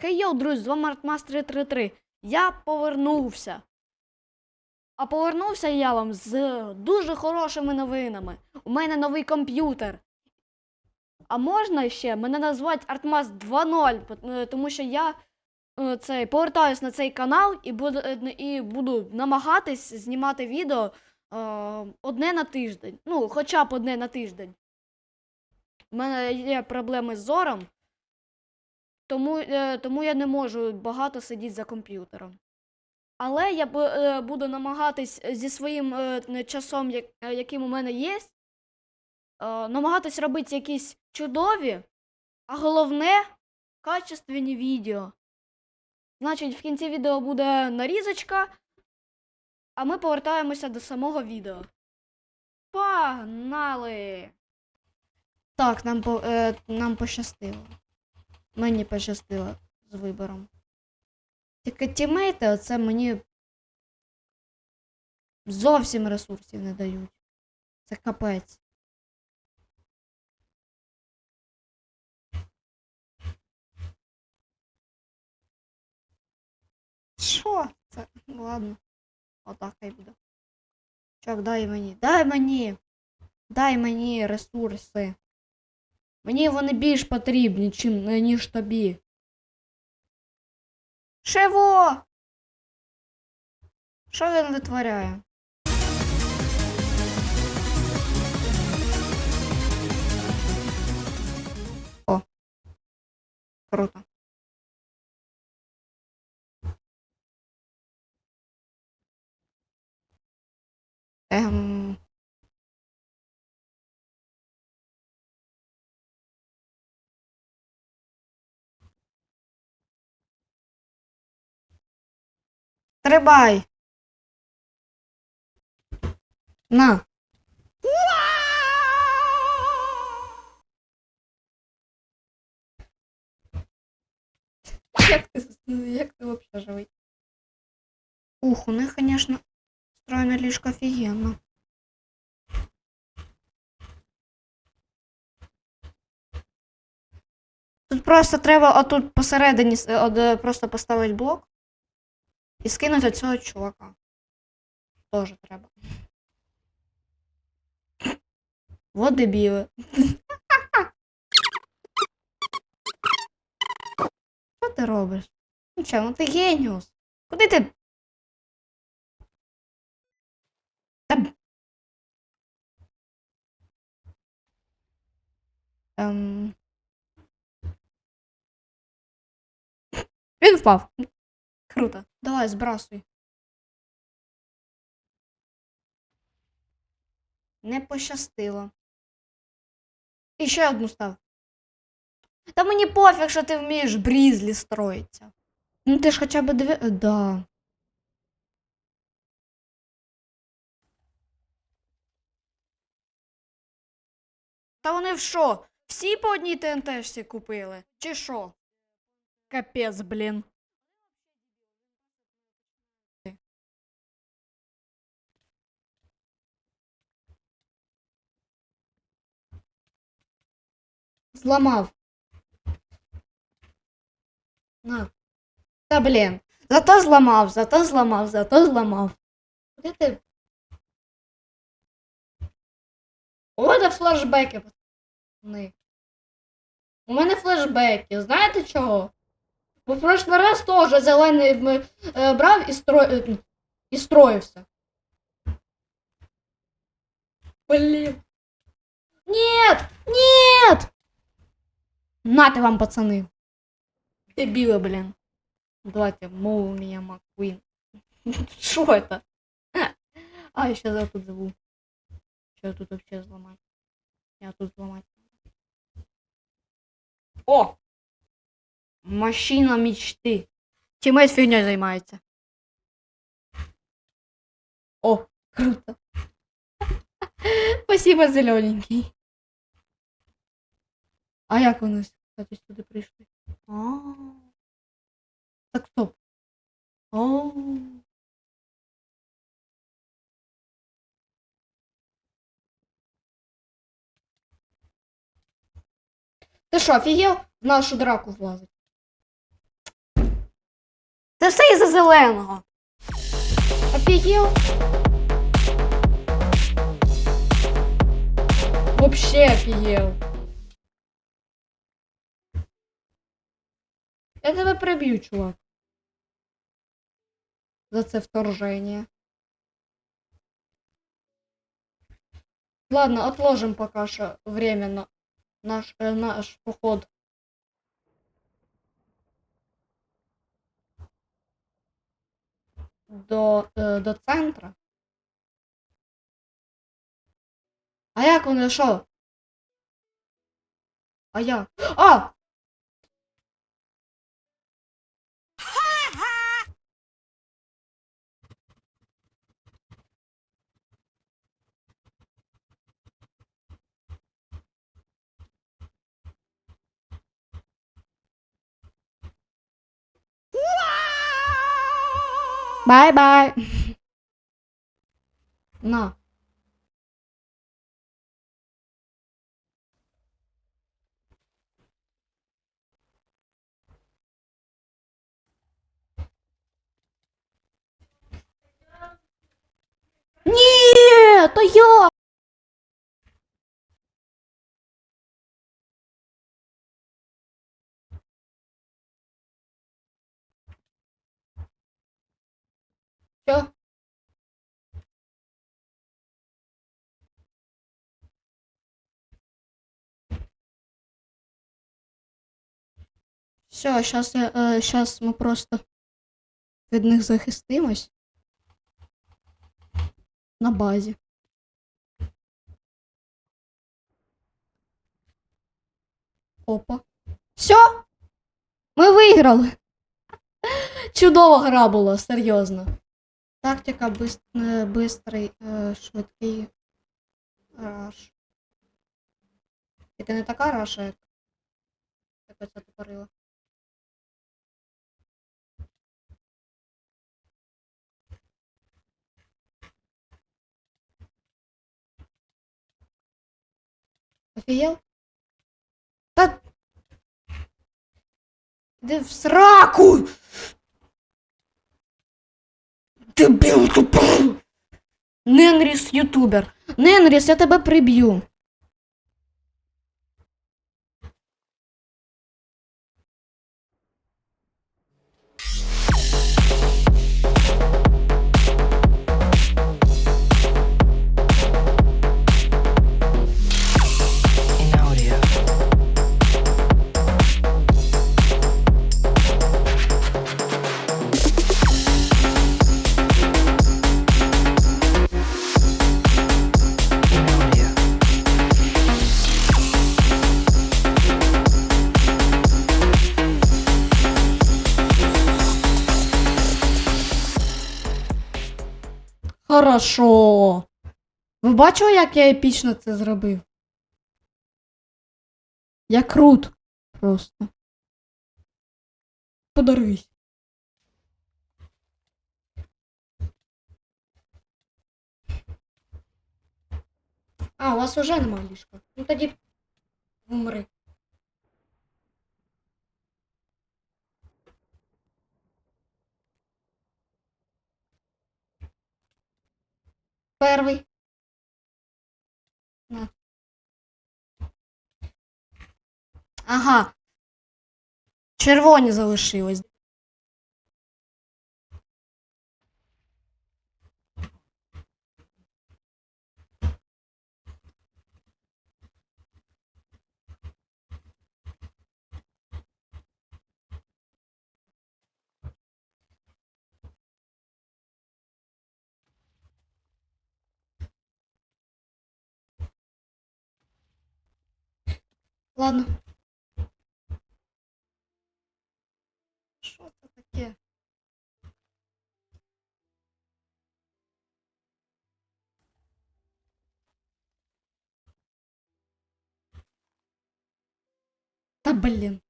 Хей йоу, друзі, з вами Артмастер 33. Я повернувся. А повернувся я вам з дуже хорошими новинами. У мене новий комп'ютер. А можна ще мене назвати Артмас 2.0, е, тому що я е, цей, повертаюсь на цей канал і буду, е, і буду намагатись знімати відео е, одне на тиждень. Ну, хоча б одне на тиждень. У мене є проблеми з зором. Тому, е, тому я не можу багато сидіти за комп'ютером. Але я е, буду намагатись зі своїм е, часом, як- е, яким у мене є, е, намагатись робити якісь чудові, а головне качественні відео. Значить, в кінці відео буде нарізочка, а ми повертаємося до самого відео. Погнали! Так, нам, е, нам пощастило. Мені пощастило з вибором. Тільки тімейти, оце мені зовсім ресурсів не дають. Це капець. Що? Це? Ладно. Отак хай буде. Чок, дай мені. Дай мені. Дай мені ресурси. Мені вони більш потрібні, чим, ніж тобі. Чего? Що він витворяє? О. Круто. Ем... Стрибай. На. Як ти, як ти вообще живий? Ух, у них, конечно, встроєне ліжко офігенно. Тут просто треба отут посередині просто поставити блок і скинути цього чувака. Тоже треба. Вот дебіли. Що ти робиш? Ну чо, ну ти геніус. Куди ти? Та... Ем... Він впав. Круто. Давай, збрасуй. Не пощастило. І одну став. Та мені пофіг, що ти вмієш брізлі строїться. Ну ти ж хоча б диви. Да. Та вони в що? Всі по одній ТНТшці купили? Чи що? Капець, блін. Зламав. На. Та блін. Зато зламав, зато зламав, зато зламав. Куди ти? У мене флешбеки. У мене флешбеки. Знаєте чого? Бо в прошлий раз теж зелений ми, е, брав і, стро... е, і строївся. Блін. Нет! Нет! Нате вам, пацаны. Дебилы, блин. Давайте, молния Маккуин. Что это? А, я сейчас я тут забыл. Что я тут вообще взломать? Я тут взломать. О! Машина мечты. Тиммейт фигней займается. О, круто. Спасибо, зелененький. А як вони, Кстати, сюди прийшли? А. Так стоп. О. Ти що, офігел? В нашу драку влазить. Це все із-за зеленого. Офігел? Вообще офігел. Я тебе приб'ю, чувак. За це вторжение. Ладно, отложим пока что временно наш, э, наш поход. До, е, до центра. А як вони що? А як? А! Бай-бай. На. Ні, то я. Все, сейчас, я, э, сейчас ми просто від них захистимось на базі. Опа. Все! Ми виграли! Чудова гра була, серйозно. Тактика е, бистрий, е, швидкий раш. Ти не така раша, як, оця тупорила. Офігел? Та... Іди в сраку! Дебіл тупий! Ненріс ютубер. Ненріс, я тебе приб'ю. Хорошо. Ви бачили, як я епічно це зробив? Я крут. Просто. Подаруйся. А, у вас уже нема ліжка. Ну тоді вмри. Перший. На. Ага. Червоні залишилось. Ладно. Що це таке? Та блін.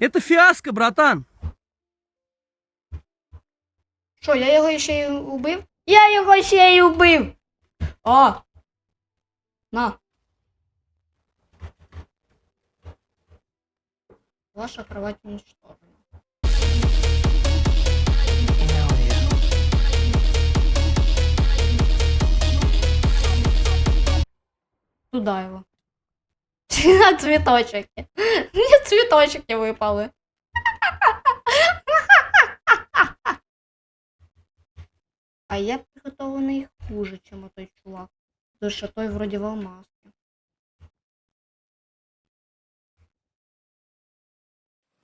Это фиаско, братан. Що, я його ще й убив? Я його ще й убив. О! На. Ваша кровать уничтожена. Туда его. На цветочки. Мне цветочки выпали. А я приготовлений хуже, чем той чувак. Тому що той вроді в алмазці.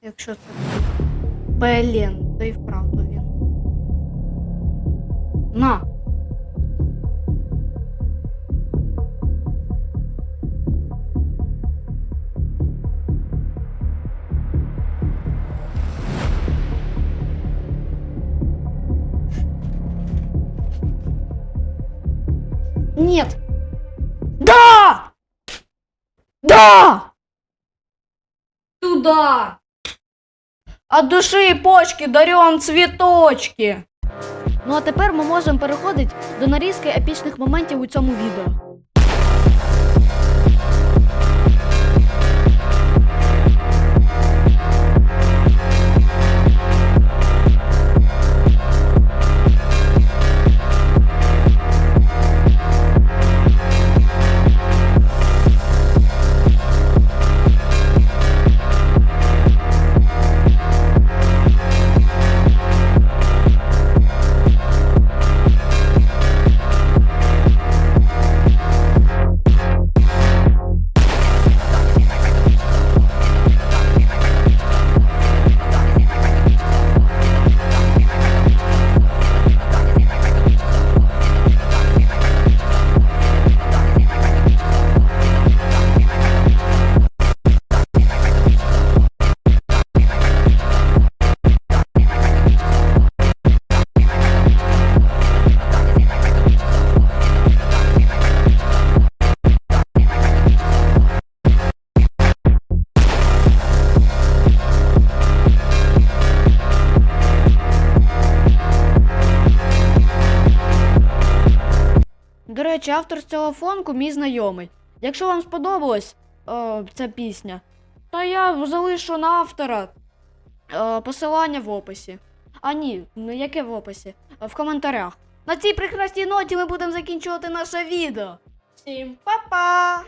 Якщо це. Блін, то і вправду він. На! Нет! Да! Да! Туда! От души і почки дарем цвіточки. Ну а тепер ми можемо переходити до нарізки епічних моментів у цьому відео. Речі, автор цього фонку мій знайомий. Якщо вам сподобалась е, ця пісня, то я залишу на автора е, посилання в описі. А ні, ну яке в описі? В коментарях. На цій прекрасній ноті ми будемо закінчувати наше відео. Всім па-па!